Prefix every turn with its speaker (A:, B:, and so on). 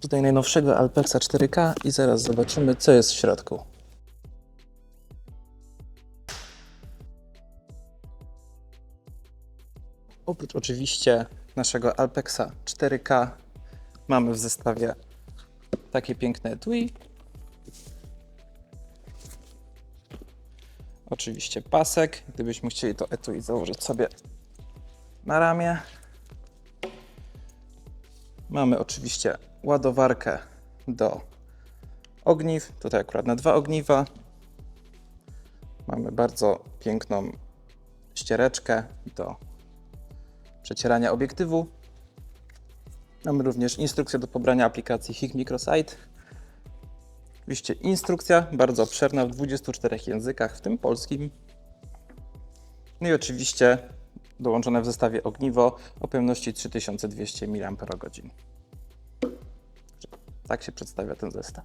A: Tutaj najnowszego Alpexa 4K i zaraz zobaczymy, co jest w środku. Oprócz oczywiście naszego Alpexa 4K mamy w zestawie takie piękne etui. Oczywiście pasek, gdybyśmy chcieli to etui założyć sobie na ramię. Mamy oczywiście ładowarkę do ogniw, tutaj akurat na dwa ogniwa. Mamy bardzo piękną ściereczkę do przecierania obiektywu. Mamy również instrukcję do pobrania aplikacji HIG Microsite. Oczywiście instrukcja, bardzo obszerna w 24 językach, w tym polskim. No i oczywiście dołączone w zestawie ogniwo o pojemności 3200 mAh. Tak się przedstawia ten zestaw.